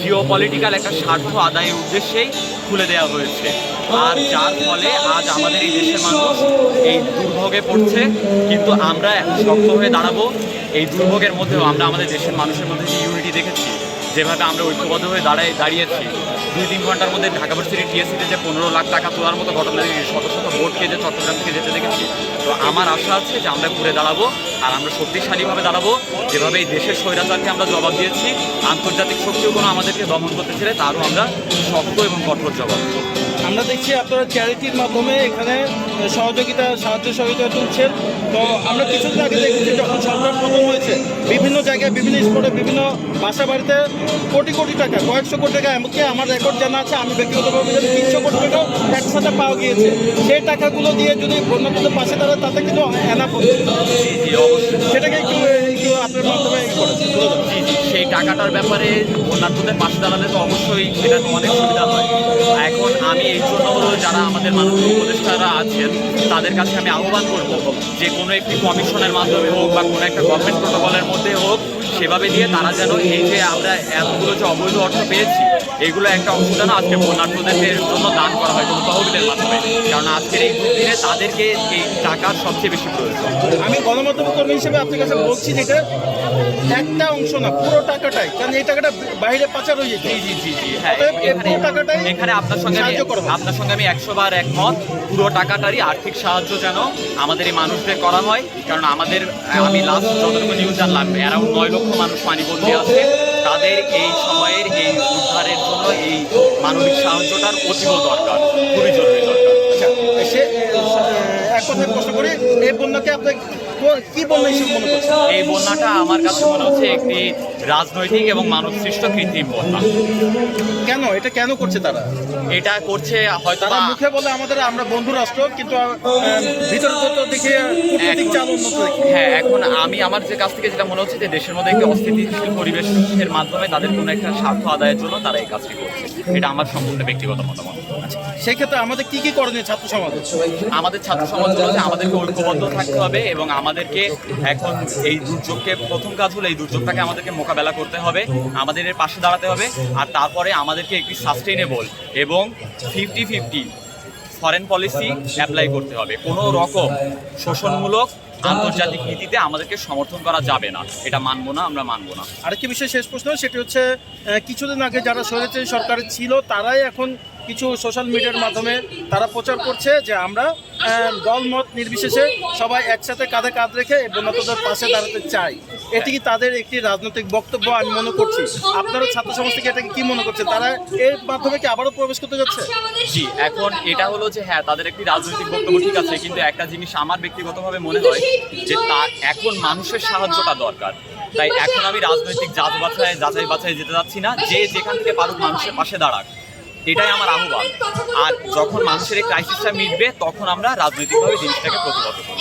Jio political একটা স্বার্থ আদায়ের উদ্দেশ্যেই খুলে দেওয়া হয়েছে। আর যার ফলে আজ আমাদের এই দেশের মানুষ এই দুর্ভোগে পড়ছে, কিন্তু আমরা শক্ত হয়ে দাঁড়াবো। এই দুর্ভোগের মধ্যেও আমরা আমাদের দেশের মানুষের মধ্যে যে ইউনিটি দেখেছি। যেভাবে আমরা ঐক্যবদ্ধ হয়ে দাঁড়ায় দাঁড়িয়েছি, দুই তিন ঘণ্টার মধ্যে ঢাকা ভার্সিটি টিএসসিতে যে পনেরো লাখ টাকা তোলার মতো ঘটনা দেখেছি, শত শত ভোট যে চট্টগ্রাম থেকে যেতে দেখেছি তো আমার আশা আছে যে আমরা ঘুরে দাঁড়াবো আর আমরা শক্তিশালীভাবে দাঁড়াবো যেভাবে এই দেশের স্বৈরাচারকে আমরা জবাব দিয়েছি, আন্তর্জাতিক শক্তিও কোনো আমাদেরকে দমন করতে ছেড়ে তারও আমরা শক্ত এবং কঠোর জবাব। আমরা দেখছি আপনারা চ্যারিটির মাধ্যমে এখানে সহযোগিতা, সাহায্য সহযোগিতা তুলছেন। তো আমরা কিছুদিন আগে দেখেছি যখন সরকার প্রথম হয়েছে, বিভিন্ন জায়গায়, বিভিন্ন স্পটে বিভিন্ন বাসা বাড়িতে কোটি কোটি টাকা, কয়েকশো কোটি টাকা, এমনকি আমার রেকর্ড জানা আছে, আমি ব্যক্তিগতভাবে তিনশো কোটি টাকা একসাথে পাওয়া গিয়েছে। সেই টাকাগুলো দিয়ে যদি বন্যাদের পাশে দাঁড়ায়, তাতে কিন্তু জি অবশ্যই সেটাকে একটু আপনার মাধ্যমে। টাকাটার ব্যাপারে বন্যার্থদের পাশে দাঁড়ালে তো অবশ্যই সেটা অনেক সুবিধা হয়। এখন আমি এই জন্য যারা আমাদের মানুষ উপদেষ্টারা আছেন, তাদের কাছে আমি আহ্বান করব যে কোনো একটি কমিশনের মাধ্যমে হোক বা কোনো একটা গভর্নমেন্ট প্রোটোকলের মধ্যে হোক সেভাবে দিয়ে তারা যেন এই যে আমরা এতগুলো যে অবৈধ অর্থ পেয়েছি এগুলো একটা অংশ যেন আজকে বন্যার্থদের জন্য দান করা হয় কোনো তহবিলের মাধ্যমে। কারণ আজকের এই দিনে তাদেরকে এই টাকার সবচেয়ে বেশি প্রয়োজন। আমি গণমাধ্যম কর্মী হিসেবে আপনার কাছে বলছি যেটা একটা অংশ না পুরো টাকাটাই। কারণ এই টাকাটা বাইরে পাচার হয়ে যেত। জি জি জি জি। হ্যাঁ টাকাটাই এখানে আপনার সঙ্গে আমি। আপনার সঙ্গে আমি একশো বার একমত। পুরো টাকাটারই আর্থিক সাহায্য যেন আমাদের এই মানুষদের করা হয়। কারণ আমাদের আমি লাস্ট যতটুকু নিউজ জানলাম অ্যারাউন্ড নয় লক্ষ মানুষ পানিবন্দী আছে। তাদের এই সময়ের এই উদ্ধারের জন্য এই মানবিক সাহায্যটার অতীব দরকার খুবই জরুরি দরকার। আচ্ছা সে এক কথায় প্রশ্ন করি এই বন্যাকে আপনি কি বন্যা হিসেবে মনে করছেন? এই বন্যাটা আমার কাছে মনে হচ্ছে একটি রাজনৈতিক এবং মানব সৃষ্ট কৃত্রিম বন্যা। কেন? এটা কেন করছে তারা? এটা করছে হয়তো তারা মুখে বলে আমাদের আমরা বন্ধু রাষ্ট্র কিন্তু ভিতরে তো তো দেখি হ্যাঁ এখন আমি আমার যে কাছ থেকে যেটা মনে হচ্ছে যে দেশের মধ্যে একটি অস্থিতিশীল পরিবেশের মাধ্যমে তাদের কোনো একটা স্বার্থ আদায়ের জন্য তারা এই কাজটি করছে। এটা আমার সম্পূর্ণ ব্যক্তিগত মতামত। সেই ক্ষেত্রে আমাদের কি কি করণীয় ছাত্র সমাজ? আমাদের ছাত্র সমাজ যে আমাদেরকে ঐক্যবদ্ধ থাকতে হবে এবং আমাদেরকে এখন এই দুর্যোগকে প্রথম কাজ হলো এই দুর্যোগটাকে আমাদেরকে মোকাবেলা করতে হবে আমাদের এর পাশে দাঁড়াতে হবে আর তারপরে আমাদেরকে একটি সাস্টেইনেবল এবং fifty fifty foreign policy apply করতে হবে। কোনো রকম শোষণমূলক আন্তর্জাতিক নীতিতে আমাদেরকে সমর্থন করা যাবে না। এটা মানবো না, আমরা মানবো না। আরেকটি বিষয় শেষ প্রশ্ন, সেটি হচ্ছে কিছুদিন আগে যারা সরকার ছিল, তারাই এখন কিছু সোশ্যাল মিডিয়ার মাধ্যমে তারা প্রচার করছে যে আমরা দলমত নির্বিশেষে সবাই একসাথে কাঁধে কাঁধ রেখে বন্যাতদের পাশে দাঁড়াতে চাই। এটি কি তাদের একটি রাজনৈতিক বক্তব্য? আমি মনে করছি। আপনারা ছাত্র সমাজ এটাকে কি মনে করছেন? তারা এর মাধ্যমে কি আবারও প্রবেশ করতে যাচ্ছে? জি, এখন এটা হলো যে হ্যাঁ তাদের একটি রাজনৈতিক বক্তব্য ঠিক আছে, কিন্তু একটা জিনিস আমার ব্যক্তিগতভাবে মনে হয় যে তার এখন মানুষের সাহায্যটা দরকার। তাই এখন আমি রাজনৈতিক যাচ বাছাই যাচাই বাছাই যেতে যাচ্ছি না। যে যেখান থেকে পারুক মানুষের পাশে দাঁড়াক। এটাই আমার আহ্বান। আর যখন মানুষের এই ক্রাইসিসটা মিটবে তখন আমরা রাজনৈতিকভাবে জিনিসটাকে প্রতিবদ্ধ করব।